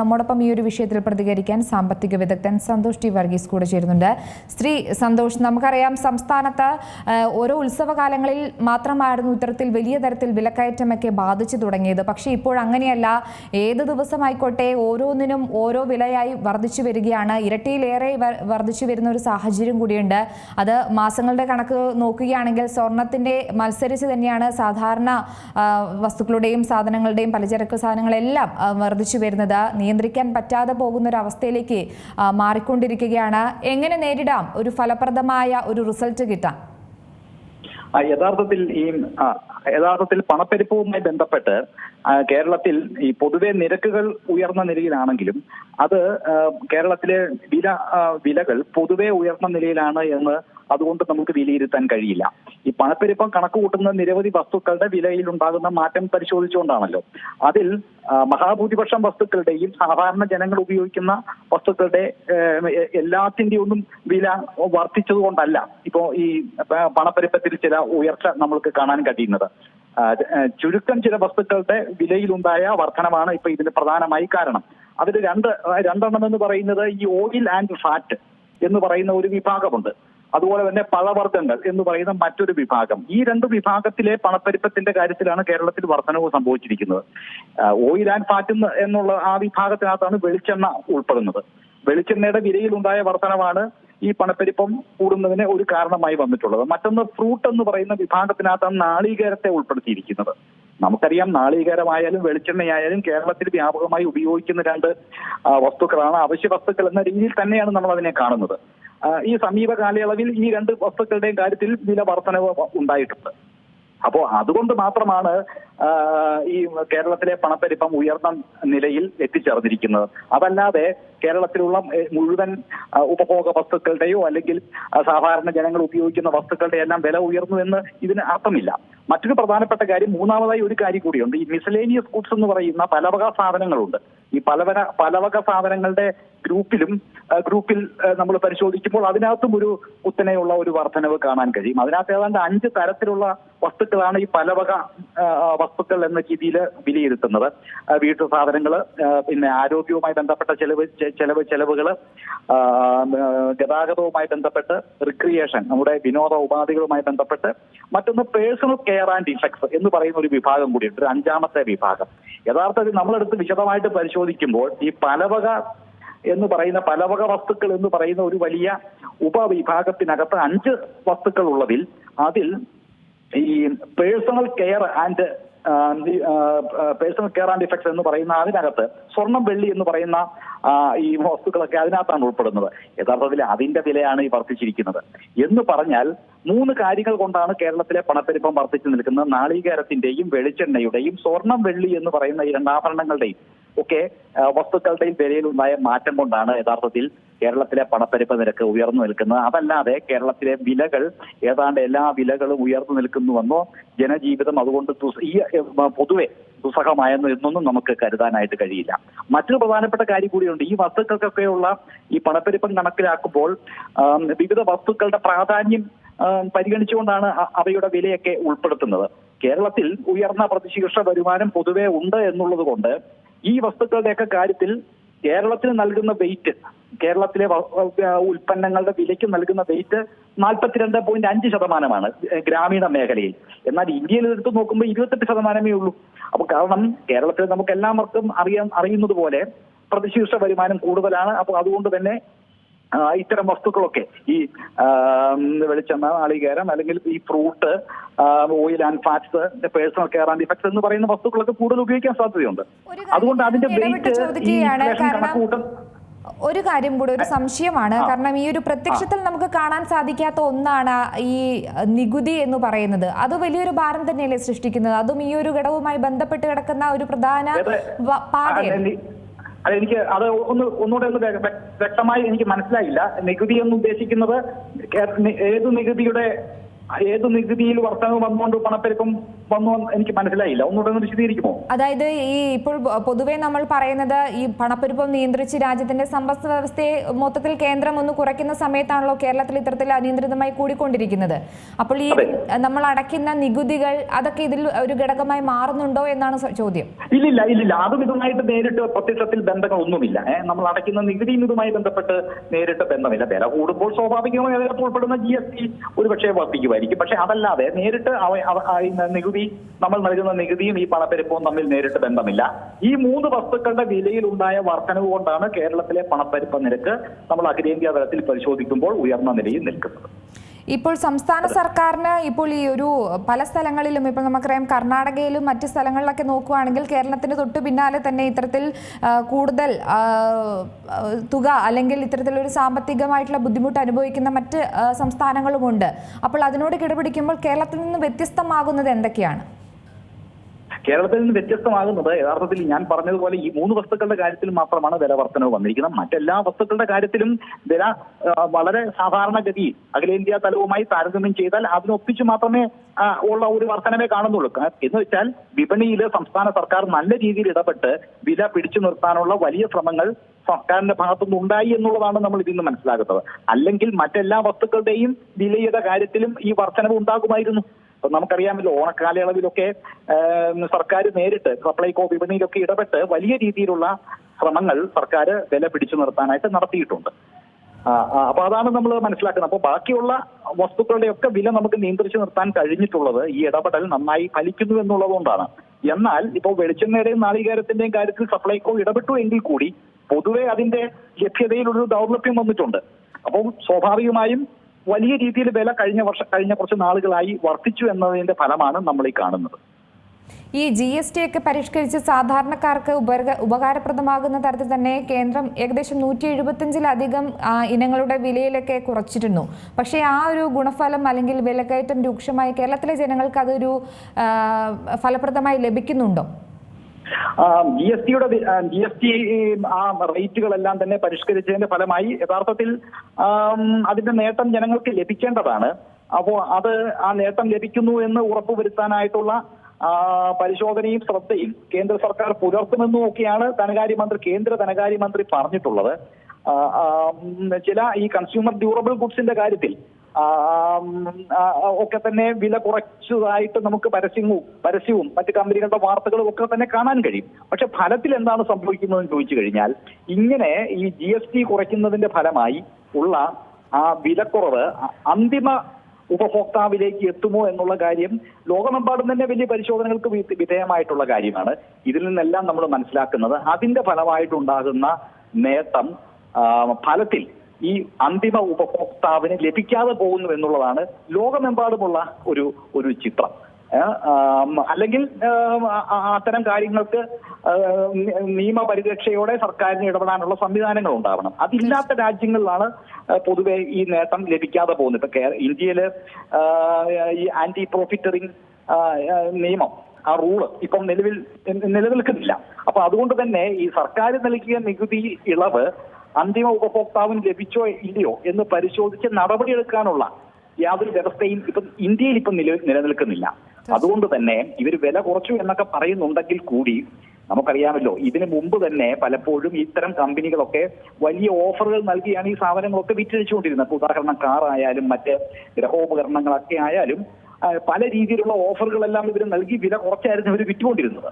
നമ്മോടൊപ്പം ഈ ഒരു വിഷയത്തിൽ പ്രതികരിക്കാൻ സാമ്പത്തിക വിദഗ്ധൻ സന്തോഷ് ടി വർഗീസ് കൂടെ ചേരുന്നുണ്ട്. സ്ത്രീ സന്തോഷ് നമുക്കറിയാം സംസ്ഥാനത്ത് ഓരോ ഉത്സവകാലങ്ങളിൽ മാത്രമായിരുന്നു ഇത്തരത്തിൽ വലിയ തരത്തിൽ വിലക്കയറ്റമൊക്കെ ബാധിച്ചു തുടങ്ങിയത്. പക്ഷേ ഇപ്പോൾ അങ്ങനെയല്ല. ഏത് ദിവസമായിക്കോട്ടെ ഓരോന്നിനും ഓരോ വിലയായി വർദ്ധിച്ചു വരികയാണ്. ഇരട്ടിയിലേറെ വർദ്ധിച്ചു വരുന്ന ഒരു സാഹചര്യം കൂടിയുണ്ട്. അത് മാസങ്ങളുടെ കണക്ക് നോക്കുകയാണെങ്കിൽ സ്വർണത്തിന്റെ മത്സരിച്ച് തന്നെയാണ് സാധാരണ വസ്തുക്കളുടെയും സാധനങ്ങളുടെയും പലചരക്ക് സാധനങ്ങളെല്ലാം വർദ്ധിച്ചു വരുന്നത്. നിയന്ത്രിക്കാൻ പറ്റാതെ പോകുന്ന ഒരു അവസ്ഥയിലേക്ക് മാറിക്കൊണ്ടിരിക്കുകയാണ്. എങ്ങനെ നേരിടാം? ഒരു ഫലപ്രദമായ ഒരു റിസൾട്ട് കിട്ടാൻ. യഥാർത്ഥത്തിൽ ഈ യഥാർത്ഥത്തിൽ പണപ്പെരുപ്പവുമായി ബന്ധപ്പെട്ട് കേരളത്തിൽ ഈ പൊതുവെ നിരക്കുകൾ ഉയർന്ന നിലയിലാണെങ്കിലും അത് കേരളത്തിലെ വില വിലകൾ പൊതുവെ ഉയർന്ന നിലയിലാണ് എന്ന് അതുകൊണ്ട് നമുക്ക് വിലയിരുത്താൻ കഴിയില്ല. ഈ പണപ്പെരുപ്പം കണക്ക് കൂട്ടുന്ന നിരവധി വസ്തുക്കളുടെ വിലയിൽ ഉണ്ടാകുന്ന മാറ്റം പരിശോധിച്ചുകൊണ്ടാണല്ലോ. അതിൽ മഹാഭൂരിപക്ഷം വസ്തുക്കളുടെയും സാധാരണ ജനങ്ങൾ ഉപയോഗിക്കുന്ന വസ്തുക്കളുടെ എല്ലാത്തിന്റെ ഒന്നും വില വർദ്ധിച്ചത് കൊണ്ടല്ല ഇപ്പോ ഈ പണപ്പെരുപ്പത്തിൽ ചില ഉയർച്ച നമ്മൾക്ക് കാണാൻ കഴിയുന്നത്. ചുരുക്കം ചില വസ്തുക്കളുടെ വിലയിലുണ്ടായ വർധനമാണ് ഇപ്പൊ ഇതിന് പ്രധാനമായി കാരണം. അതിൽ രണ്ട് രണ്ടെണ്ണം എന്ന് പറയുന്നത് ഈ ഓയിൽ ആൻഡ് ഫാറ്റ് എന്ന് പറയുന്ന ഒരു വിഭാഗമുണ്ട്. അതുപോലെ തന്നെ പഴവർഗങ്ങൾ എന്ന് പറയുന്ന മറ്റൊരു വിഭാഗം. ഈ രണ്ട് വിഭാഗത്തിലെ പണപ്പെരുപ്പത്തിന്റെ കാര്യത്തിലാണ് കേരളത്തിൽ വർധനവ് സംഭവിച്ചിരിക്കുന്നത്. ഓയിൽ ആൻഡ് ഫാറ്റ് എന്നുള്ള ആ വിഭാഗത്തിനകത്താണ് വെളിച്ചെണ്ണ ഉൾപ്പെടുന്നത്. വെളിച്ചെണ്ണയുടെ വിലയിലുണ്ടായ വർധനവാണ് ഈ പണപ്പെരുപ്പം കൂടുന്നതിന് ഒരു കാരണമായി വന്നിട്ടുള്ളത്. മറ്റൊന്ന് ഫ്രൂട്ട് എന്ന് പറയുന്ന വിഭാഗത്തിനകത്താണ് നാളികേരത്തെ ഉൾപ്പെടുത്തിയിരിക്കുന്നത്. നമുക്കറിയാം നാളികേരമായാലും വെളിച്ചെണ്ണയായാലും കേരളത്തിൽ വ്യാപകമായി ഉപയോഗിക്കുന്ന രണ്ട് വസ്തുക്കളാണ്. അവശ്യ വസ്തുക്കൾ എന്ന രീതിയിൽ തന്നെയാണ് നമ്മൾ അതിനെ കാണുന്നത്. ഈ സമീപ കാലയളവിൽ ഈ രണ്ട് വസ്തുക്കളുടെയും കാര്യത്തിൽ വില വർധനവ് ഉണ്ടായിട്ടുണ്ട്. അപ്പോ അതുകൊണ്ട് മാത്രമാണ് ഈ കേരളത്തിലെ പണപ്പെരുപ്പം ഉയർന്ന നിലയിൽ എത്തിച്ചേർന്നിരിക്കുന്നത്. അതല്ലാതെ കേരളത്തിലുള്ള മുഴുവൻ ഉപഭോഗ വസ്തുക്കളുടെയോ അല്ലെങ്കിൽ സാധാരണ ജനങ്ങൾ ഉപയോഗിക്കുന്ന വസ്തുക്കളുടെ എല്ലാം വില ഉയർന്നു എന്ന് ഇതിന് അർത്ഥമില്ല. മറ്റൊരു പ്രധാനപ്പെട്ട കാര്യം മൂന്നാമതായി ഒരു കാര്യം കൂടിയുണ്ട്. ഈ മിസലേനിയസ് ഗുഡ്സ് എന്ന് പറയുന്ന പലവക സാധനങ്ങളുണ്ട്. ഈ പലവക പലവക സാധനങ്ങളുടെ ഗ്രൂപ്പിലും ഗ്രൂപ്പിൽ നമ്മൾ പരിശോധിക്കുമ്പോൾ അതിനകത്തും ഒരു കുത്തനെയുള്ള ഒരു വർധനവ് കാണാൻ കഴിയും. അതിനകത്ത് ഏതാണ്ട് അഞ്ച് തരത്തിലുള്ള വസ്തുക്കളാണ് ഈ പലവക വസ്തുക്കൾ എന്ന രീതിയിൽ വിലയിരുത്തുന്നത്. വീട്ടു സാധനങ്ങൾ പിന്നെ ആരോഗ്യവുമായി ബന്ധപ്പെട്ട ചെലവ് ചെലവ് ചെലവുകൾ ഗതാഗതവുമായി ബന്ധപ്പെട്ട് റിക്രിയേഷൻ നമ്മുടെ വിനോദ ഉപാധികളുമായി ബന്ധപ്പെട്ട് മറ്റൊന്ന് പേഴ്സണൽ കെയർ ആൻഡ് ഇഫക്ട്സ് എന്ന് പറയുന്ന ഒരു വിഭാഗം കൂടിയുണ്ട്. ഒരു അഞ്ചാമത്തെ വിഭാഗം. യഥാർത്ഥത്തിൽ നമ്മളെടുത്ത് വിശദമായിട്ട് പരിശോധിക്കുമ്പോൾ ഈ പലവക എന്ന് പറയുന്ന പലവക വസ്തുക്കൾ എന്ന് പറയുന്ന ഒരു വലിയ ഉപവിഭാഗത്തിനകത്ത് അഞ്ച് വസ്തുക്കൾ ഉള്ളതിൽ അതിൽ ഈ personal care and personal care and effects എന്ന് പറയുന്ന അതിനകത്ത് സ്വർണം വെള്ളി എന്ന് പറയുന്ന ഈ വസ്തുക്കളൊക്കെ അതിനകത്താണ് ഉൾപ്പെടുന്നത്. യഥാർത്ഥത്തിൽ അതിന്റെ വിലയാണ് ഈ വർദ്ധിച്ചിരിക്കുന്നത്. എന്ന് പറഞ്ഞാൽ മൂന്ന് കാര്യങ്ങൾ കൊണ്ടാണ് കേരളത്തിലെ പണപ്പെരുപ്പം വർദ്ധിച്ചു നിൽക്കുന്നത്. നാളികേരത്തിന്റെയും വെളിച്ചെണ്ണയുടെയും സ്വർണം വെള്ളി എന്ന് പറയുന്ന ഈ രണ്ടാഭരണങ്ങളുടെയും ഒക്കെ വസ്തുക്കളുടെയും വിലയിലുണ്ടായ മാറ്റം കൊണ്ടാണ് യഥാർത്ഥത്തിൽ കേരളത്തിലെ പണപ്പെരുപ്പ് നിരക്ക് ഉയർന്നു നിൽക്കുന്നത്. അതല്ലാതെ കേരളത്തിലെ വിലകൾ ഏതാണ്ട് എല്ലാ വിലകളും ഉയർന്നു നിൽക്കുന്നുവെന്നോ ജനജീവിതം അതുകൊണ്ട് ഈ പൊതുവെ ദുസ്സഹമായെന്നോ എന്നൊന്നും നമുക്ക് കരുതാനായിട്ട് കഴിയില്ല. മറ്റൊരു പ്രധാനപ്പെട്ട കാര്യം കൂടിയുണ്ട്. ഈ വസ്തുക്കൾക്കൊക്കെയുള്ള ഈ പണപ്പെരുപ്പം കണക്കിലാക്കുമ്പോൾ വിവിധ വസ്തുക്കളുടെ പ്രാധാന്യം പരിഗണിച്ചുകൊണ്ടാണ് അവയുടെ വിലയൊക്കെ ഉൾപ്പെടുത്തുന്നത്. കേരളത്തിൽ ഉയർന്ന പ്രതിശീർഷ വരുമാനം പൊതുവെ ഉണ്ട് എന്നുള്ളത് കൊണ്ട് ഈ വസ്തുക്കളുടെയൊക്കെ കാര്യത്തിൽ കേരളത്തിന് നൽകുന്ന വെയിറ്റ് കേരളത്തിലെ ഉൽപ്പന്നങ്ങളുടെ വിലയ്ക്ക് നൽകുന്ന വെയിറ്റ് നാൽപ്പത്തിരണ്ട് പോയിന്റ് അഞ്ച് ശതമാനമാണ് ഗ്രാമീണ മേഖലയിൽ. എന്നാൽ ഇന്ത്യയിൽ എടുത്ത് നോക്കുമ്പോൾ ഇരുപത്തെട്ട് ശതമാനമേ ഉള്ളൂ. അപ്പൊ കാരണം കേരളത്തിൽ നമുക്ക് എല്ലാവർക്കും അറിയാൻ അറിയുന്നത് പോലെ പ്രതിശീർഷ വരുമാനം കൂടുതലാണ്. അപ്പൊ അതുകൊണ്ട് തന്നെ ഇത്തരം വസ്തുക്കളൊക്കെ. ഈ വെളിച്ചെണ്ണ നാളികേരം അല്ലെങ്കിൽ ഈ fruit oil and fats personal care and effects എന്ന് പറയുന്ന വസ്തുക്കളൊക്കെ കൂടുതൽ ഉപയോഗിക്കാൻ സാധ്യതയുണ്ട്. അതുകൊണ്ട് അതിന്റെ വെയിറ്റ് കണക്കുകൂട്ടൽ ഒരു കാര്യം കൂടെ ഒരു സംശയമാണ്. കാരണം ഈ ഒരു പ്രത്യക്ഷത്തിൽ നമുക്ക് കാണാൻ സാധിക്കാത്ത ഒന്നാണ് ഈ നികുതി എന്ന് പറയുന്നത്. അത് വലിയൊരു ഭാരം തന്നെയല്ലേ സൃഷ്ടിക്കുന്നത്. അതും ഈ ഒരു ഘടകവുമായി ബന്ധപ്പെട്ട് കിടക്കുന്ന ഒരു പ്രധാന. പാതയാണ്. അല്ല, എനിക്ക് അത് ഒന്ന് ഒന്നുകൂടെ ഒന്ന് വ്യക്തമായി എനിക്ക് മനസ്സിലായില്ല. നികുതി എന്ന് ഉദ്ദേശിക്കുന്നത് ഏത് നികുതിയുടെ ഏത് നികുതിയിൽ വർധനവ് വന്നുകൊണ്ട് പണപ്പെരുപ്പം വന്നു എനിക്ക് മനസ്സിലായില്ല. ഒന്നുകൂടെ ഒന്ന് വിശദീകരിക്കുമോ? അതായത് ഈ ഇപ്പോൾ പൊതുവെ നമ്മൾ പറയുന്നത് ഈ പണപ്പെരുപ്പം നിയന്ത്രിച്ച് രാജ്യത്തിന്റെ സമ്പദ് വ്യവസ്ഥയെ മൊത്തത്തിൽ കേന്ദ്രം ഒന്ന് കുറയ്ക്കുന്ന സമയത്താണല്ലോ കേരളത്തിൽ ഇത്തരത്തിൽ അനിയന്ത്രിതമായി കൂടിക്കൊണ്ടിരിക്കുന്നത്. അപ്പോൾ ഈ നമ്മൾ അടയ്ക്കുന്ന നികുതികൾ അതൊക്കെ ഇതിൽ ഒരു ഘടകമായി മാറുന്നുണ്ടോ എന്നാണ് ചോദ്യം. ഇല്ലില്ല ഇല്ലില്ല. അതും ഇതുമായിട്ട് നേരിട്ട് പ്രത്യക്ഷത്തിൽ ബന്ധങ്ങളൊന്നുമില്ല നമ്മൾ അടയ്ക്കുന്ന നികുതിയും ഇതുമായി ബന്ധപ്പെട്ട് നേരിട്ട് ബന്ധമില്ല. വില കൂടുമ്പോൾ സ്വാഭാവികമായി അതിനകത്ത് ഉൾപ്പെടുന്ന ജി എസ് ടി ഒരുപക്ഷെ വർദ്ധിക്കുമായിരിക്കും പക്ഷെ അതല്ലാതെ നേരിട്ട് നികുതി നമ്മൾ നൽകുന്ന നികുതിയും ഈ പണപ്പെരുപ്പവും തമ്മിൽ നേരിട്ട് ബന്ധമില്ല. ഈ മൂന്ന് വസ്തുക്കളുടെ വിലയിൽ ഉണ്ടായ വർധനവ് കൊണ്ടാണ് കേരളത്തിലെ പണപ്പെരുപ്പ നിരക്ക് നമ്മൾ അഖിലേന്ത്യാ തലത്തിൽ പരിശോധിക്കുമ്പോൾ ഉയർന്ന നിലയിൽ നിൽക്കുന്നത്. ഇപ്പോൾ സംസ്ഥാന സർക്കാരിന് ഇപ്പോൾ ഈ ഒരു പല സ്ഥലങ്ങളിലും ഇപ്പോൾ നമുക്കറിയാം കർണാടകയിലും മറ്റ് സ്ഥലങ്ങളിലൊക്കെ നോക്കുകയാണെങ്കിൽ കേരളത്തിന് തൊട്ട് പിന്നാലെ തന്നെ ഇത്തരത്തിൽ കൂടുതൽ തുക അല്ലെങ്കിൽ ഇത്തരത്തിലൊരു സാമ്പത്തികമായിട്ടുള്ള ബുദ്ധിമുട്ട് അനുഭവിക്കുന്ന മറ്റ് സംസ്ഥാനങ്ങളുമുണ്ട് അപ്പോൾ അതിനോട് കിടപിടിക്കുമ്പോൾ കേരളത്തിൽ നിന്ന് വ്യത്യസ്തമാകുന്നത് എന്തൊക്കെയാണ്? കേരളത്തിൽ നിന്ന് വ്യത്യസ്തമാകുന്നത് യഥാർത്ഥത്തിൽ ഞാൻ പറഞ്ഞതുപോലെ ഈ മൂന്ന് വസ്തുക്കളുടെ കാര്യത്തിൽ മാത്രമാണ് വില വർധനവ് വന്നിരിക്കുന്നത്. മറ്റെല്ലാ വസ്തുക്കളുടെ കാര്യത്തിലും വില വളരെ സാധാരണഗതി അഖിലേന്ത്യാ തലവുമായി താരതമ്യം ചെയ്താൽ അതിനൊപ്പിച്ച് മാത്രമേ ഉള്ള ഒരു വർധനവേ കാണുന്നുള്ളൂ. എന്ന് വെച്ചാൽ വിപണിയിൽ സംസ്ഥാന സർക്കാർ നല്ല രീതിയിൽ ഇടപെട്ട് വില പിടിച്ചു നിർത്താനുള്ള വലിയ ശ്രമങ്ങൾ സർക്കാരിന്റെ ഭാഗത്തുനിന്ന് ഉണ്ടായി എന്നുള്ളതാണ് നമ്മൾ ഇതിൽ നിന്ന് മനസ്സിലാക്കുന്നത്. അല്ലെങ്കിൽ മറ്റെല്ലാ വസ്തുക്കളുടെയും വിലയുടെ കാര്യത്തിലും ഈ വർധനവ് ഉണ്ടാകുമായിരുന്നു. അപ്പൊ നമുക്കറിയാമല്ലോ ഓണക്കാലയളവിലൊക്കെ സർക്കാർ നേരിട്ട് സപ്ലൈകോ വിപണിയിലൊക്കെ ഇടപെട്ട് വലിയ രീതിയിലുള്ള ശ്രമങ്ങൾ സർക്കാർ വില പിടിച്ചു നിർത്താനായിട്ട് നടത്തിയിട്ടുണ്ട്. അപ്പൊ അതാണ് നമ്മൾ മനസ്സിലാക്കുന്നത്. അപ്പൊ ബാക്കിയുള്ള വസ്തുക്കളുടെ ഒക്കെ വില നമുക്ക് നിയന്ത്രിച്ചു നിർത്താൻ കഴിഞ്ഞിട്ടുള്ളത് ഈ ഇടപെടൽ നന്നായി ഫലിക്കുന്നു എന്നുള്ളതുകൊണ്ടാണ്. എന്നാൽ ഇപ്പോൾ വെളിച്ചെണ്ണയുടെയും നാളികാരത്തിന്റെയും കാര്യത്തിൽ സപ്ലൈകോ ഇടപെട്ടു എങ്കിൽ കൂടി പൊതുവെ അതിന്റെ ലഭ്യതയിൽ ദൗർലഭ്യം വന്നിട്ടുണ്ട്. അപ്പോൾ സ്വാഭാവികമായും വലിയ രീതിയിൽ വില കഴിഞ്ഞ വർഷ കഴിഞ്ഞ കുറച്ച് നാളുകളായി വർദ്ധിച്ചു എന്നതിന്റെ ഫലമാണ് നമ്മൾ ഈ കാണുന്നത്. ഈ ജി എസ് ടി ഒക്കെ പരിഷ്കരിച്ച് സാധാരണക്കാർക്ക് ഉപക ഉപകാരപ്രദമാകുന്ന തരത്തിൽ തന്നെ കേന്ദ്രം ഏകദേശം നൂറ്റി എഴുപത്തിയഞ്ചിലധികം ഇനങ്ങളുടെ വിലയിലൊക്കെ കുറച്ചിരുന്നു. പക്ഷേ ആ ഒരു ഗുണഫലം അല്ലെങ്കിൽ വിലക്കയറ്റം രൂക്ഷമായി കേരളത്തിലെ ജനങ്ങൾക്ക് അതൊരു ഫലപ്രദമായി ലഭിക്കുന്നുണ്ടോ? ജി എസ് ടിയുടെ ജി എസ് ടി ആ റേറ്റുകളെല്ലാം തന്നെ പരിഷ്കരിച്ചതിന്റെ ഫലമായി യഥാർത്ഥത്തിൽ അതിന്റെ നേട്ടം ജനങ്ങൾക്ക് ലഭിക്കേണ്ടതാണ്. അപ്പോൾ അത് ആ നേട്ടം ലഭിക്കുന്നു എന്ന് ഉറപ്പുവരുത്താനായിട്ടുള്ള പരിശോധനയും ശ്രദ്ധയും കേന്ദ്ര സർക്കാർ പുലർത്തുമെന്നും ഒക്കെയാണ് ധനകാര്യമന്ത്രി കേന്ദ്ര ധനകാര്യമന്ത്രി പറഞ്ഞിട്ടുള്ളത്. ചില ഈ കൺസ്യൂമർ ഡ്യൂറബിൾ ഗുഡ്സിന്റെ കാര്യത്തിൽ ഒക്കെ തന്നെ വില കുറച്ചതായിട്ട് നമുക്ക് പരസ്യവും പരസ്യവും മറ്റ് കമ്പനികളുടെ വാർത്തകളും ഒക്കെ തന്നെ കാണാൻ കഴിയും. പക്ഷെ ഫലത്തിൽ എന്താണ് സംഭവിക്കുന്നതെന്ന് ചോദിച്ചു കഴിഞ്ഞാൽ ഇങ്ങനെ ഈ ജി എസ് ടി കുറയ്ക്കുന്നതിന്റെ ഫലമായി ഉള്ള ആ വിലക്കുറവ് അന്തിമ ഉപഭോക്താവിലേക്ക് എത്തുമോ എന്നുള്ള കാര്യം ലോകമെമ്പാടും തന്നെ വലിയ പരിശോധനകൾക്ക് വിധേയമായിട്ടുള്ള കാര്യമാണ്. ഇതിൽ നിന്നെല്ലാം നമ്മൾ മനസ്സിലാക്കുന്നത് അതിന്റെ ഫലമായിട്ടുണ്ടാകുന്ന നേട്ടം ഫലത്തിൽ ഈ അന്തിമ ഉപഭോക്താവിന് ലഭിക്കാതെ പോകുന്നു എന്നുള്ളതാണ് ലോകമെമ്പാടുമുള്ള ഒരു ഒരു ചിത്രം. അല്ലെങ്കിൽ അത്തരം കാര്യങ്ങൾക്ക് നിയമപരിരക്ഷയോടെ സർക്കാരിന് ഇടപെടാനുള്ള സംവിധാനങ്ങൾ ഉണ്ടാവണം. അതില്ലാത്ത രാജ്യങ്ങളിലാണ് പൊതുവെ ഈ നേട്ടം ലഭിക്കാതെ പോകുന്നത്. ഇപ്പൊ ഇന്ത്യയിൽ ഈ ആന്റി പ്രോഫിറ്ററിംഗ് നിയമം ആ റൂൾ ഇപ്പം നിലവിൽ നിലനിൽക്കുന്നില്ല. അപ്പൊ അതുകൊണ്ട് തന്നെ ഈ സർക്കാർ നൽകിയ നികുതി ഇളവ് അന്തിമ ഉപഭോക്താവിന് ലഭിച്ചോ ഇല്ലയോ എന്ന് പരിശോധിച്ച് നടപടിയെടുക്കാനുള്ള യാതൊരു വ്യവസ്ഥയും ഇപ്പം ഇന്ത്യയിൽ ഇപ്പം നില നിലനിൽക്കുന്നില്ല. അതുകൊണ്ട് തന്നെ ഇവർ വില കുറച്ചു എന്നൊക്കെ പറയുന്നുണ്ടെങ്കിൽ കൂടി നമുക്കറിയാമല്ലോ ഇതിനു മുമ്പ് തന്നെ പലപ്പോഴും ഇത്തരം കമ്പനികളൊക്കെ വലിയ ഓഫറുകൾ നൽകിയാണ് ഈ സാധനങ്ങളൊക്കെ വിറ്റഴിച്ചുകൊണ്ടിരുന്നത്. ഉദാഹരണം കാർ ആയാലും മറ്റ് ഗ്രഹോപകരണങ്ങളൊക്കെ ആയാലും പല രീതിയിലുള്ള ഓഫറുകളെല്ലാം ഇവർ നൽകി വില കുറച്ചായിരുന്നു ഇവർ വിറ്റുകൊണ്ടിരുന്നത്.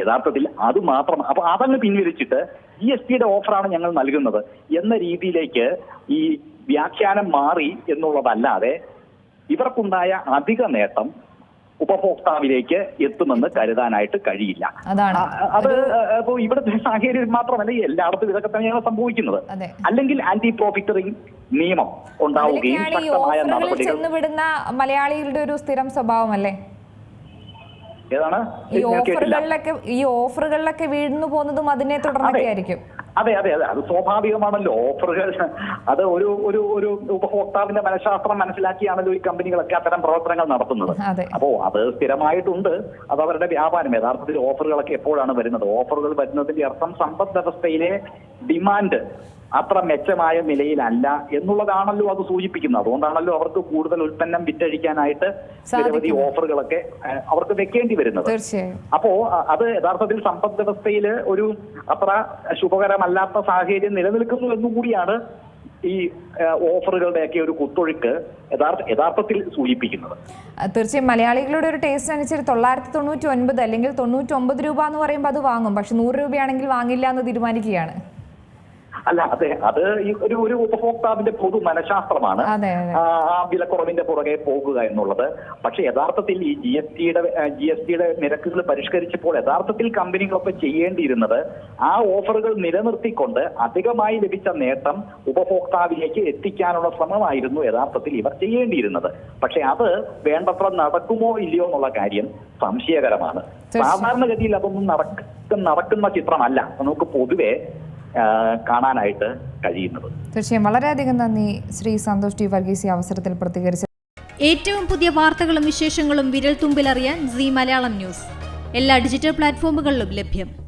യഥാർത്ഥത്തിൽ അത് മാത്രം അപ്പൊ അതങ്ങ് പിൻവലിച്ചിട്ട് ജി എസ് ടിയുടെ ഓഫറാണ് ഞങ്ങൾ നൽകുന്നത്. എന്ന രീതിയിലേക്ക് ഈ വ്യാഖ്യാനം മാറി എന്നുള്ളതല്ലാതെ ഇവർക്കുണ്ടായ അധിക നേട്ടം ഉപഭോക്താവിലേക്ക് എത്തുമെന്ന് കരുതാനായിട്ട് കഴിയില്ല. അത് ഇപ്പോ ഇവിടുത്തെ സാഹചര്യം മാത്രമല്ല എല്ലായിടത്തും ഇതൊക്കെ തന്നെയാണ് സംഭവിക്കുന്നത്. അല്ലെങ്കിൽ ആന്റി പ്രോഫിറ്ററിംഗ് നിയമം ഉണ്ടാവുകയും ശക്തമായ നടപടികൾ മലയാളികളുടെ ഒരു സ്ഥിരം സ്വഭാവമല്ലേ? ഏതാണ്? ഈ ഓഫറുകളിലൊക്കെ ഈ ഓഫറുകളിലൊക്കെ വീഴുന്നു പോകുന്നതും അതിനെ തുടർന്നൊക്കെ ആയിരിക്കും അതെ അതെ അതെ. അത് സ്വാഭാവികമാണല്ലോ. ഓഫറുകൾ അത് ഒരു ഒരു ഒരു ഉപഭോക്താവിന്റെ മനഃശാസ്ത്രം മനസ്സിലാക്കിയാണല്ലോ ഈ കമ്പനികളൊക്കെ അത്തരം പ്രവർത്തനങ്ങൾ നടത്തുന്നത്. അപ്പോ അത് സ്ഥിരമായിട്ടുണ്ട്. അത് അവരുടെ വ്യാപാരം. യഥാർത്ഥത്തിൽ ഓഫറുകളൊക്കെ എപ്പോഴാണ് വരുന്നത്? ഓഫറുകൾ വരുന്നതിന്റെ അർത്ഥം സമ്പദ് വ്യവസ്ഥയിലെ ഡിമാൻഡ് അത്ര മെച്ചമായ നിലയിലല്ല എന്നുള്ളതാണല്ലോ അത് സൂചിപ്പിക്കുന്നത്. അതുകൊണ്ടാണല്ലോ അവർക്ക് കൂടുതൽ ഉൽപ്പന്നം വിറ്റഴിക്കാനായിട്ട് നിരവധി. ഓഫറുകളൊക്കെ അവർക്ക് വെക്കേണ്ടി വരുന്നത്. അപ്പോ അത് യഥാർത്ഥത്തിൽ സമ്പദ് വ്യവസ്ഥയിൽ ഒരു അത്ര ശുഭകരമല്ലാത്ത സാഹചര്യം നിലനിൽക്കുന്നു എന്നും കൂടിയാണ് ഈ ഓഫറുകളുടെയൊക്കെ ഒരു കുത്തൊഴുക്ക് യഥാർത്ഥ യഥാർത്ഥത്തിൽ സൂചിപ്പിക്കുന്നത്. തീർച്ചയായും മലയാളികളുടെ ഒരു ടേസ്റ്റ് അനുസരിച്ച് തൊള്ളായിരത്തി തൊണ്ണൂറ്റി ഒൻപത് അല്ലെങ്കിൽ തൊണ്ണൂറ്റി ഒമ്പത് രൂപ എന്ന് പറയുമ്പോൾ അത് വാങ്ങും. പക്ഷെ നൂറ് രൂപയാണെങ്കിൽ വാങ്ങില്ല എന്ന് തീരുമാനിക്കുകയാണ്. അല്ല അതെ അത് ഈ ഒരു ഒരു ഉപഭോക്താവിന്റെ പൊതു മനഃശാസ്ത്രമാണ്. ആ വിലക്കുറവിന്റെ പുറകെ പോകുക എന്നുള്ളത്. പക്ഷെ യഥാർത്ഥത്തിൽ ഈ ജി എസ് ടിയുടെ ജി എസ് ടിയുടെ നിരക്കുകൾ പരിഷ്കരിച്ചപ്പോൾ യഥാർത്ഥത്തിൽ കമ്പനികളൊക്കെ ചെയ്യേണ്ടിയിരുന്നത് ആ ഓഫറുകൾ നിലനിർത്തിക്കൊണ്ട് അധികമായി ലഭിച്ച നേട്ടം ഉപഭോക്താവിലേക്ക് എത്തിക്കാനുള്ള ശ്രമമായിരുന്നു യഥാർത്ഥത്തിൽ ഇവർ ചെയ്യേണ്ടിയിരുന്നത്. പക്ഷെ അത് വേണ്ടത്ര നടക്കുമോ ഇല്ലയോ എന്നുള്ള കാര്യം സംശയകരമാണ്. സാധാരണഗതിയിൽ അതൊന്നും നടക്ക നടക്കുന്ന ചിത്രമല്ല. നമുക്ക് പൊതുവെ കാണാനായിട്ട് കഴിയുന്നത്. തീർച്ചയായും. വളരെയധികം നന്ദി ശ്രീ സന്തോഷ് ടി വർഗീസ് ഈ അവസരത്തിൽ പ്രതികരിച്ച ഏറ്റവും പുതിയ വാർത്തകളും വിശേഷങ്ങളും വിരൽ തുമ്പിലറിയാൻ സി മലയാളം ന്യൂസ്. എല്ലാ ഡിജിറ്റൽ പ്ലാറ്റ്ഫോമുകളിലും ലഭ്യം.